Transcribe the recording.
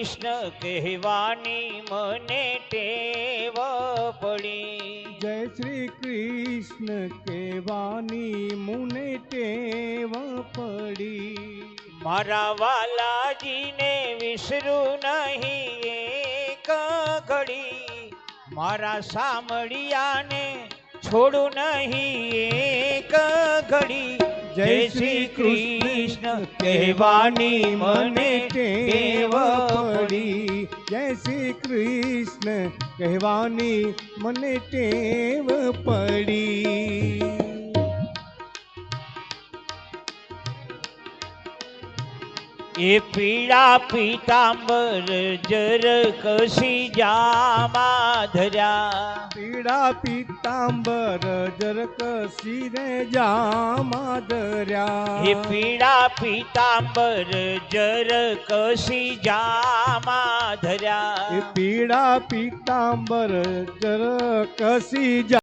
કૃષ્ણ કહેવાની મને ટેવ પડી. જય શ્રી કૃષ્ણ કહેવાની મુને ટેવ પડી. મારા વાલાજીને વિસરું નહીં એક ઘડી. મારા સામળિયાને છોડું નહીં એક ઘડી. જય શ્રી કૃષ્ણ કહેવાની મને ટેવ જય શ્રી કૃષ્ણ કહેવાની મને ટેવ પડી. એ પીળા પીતાંબર જર કસી જામા ધર્યા. પીળા પીતાંબર જર કસી રે જામા એ દર્યા પીળા પીતાંબર જર કસી જામા ધર્યા. એ પીળા પીતાંબર જરક સી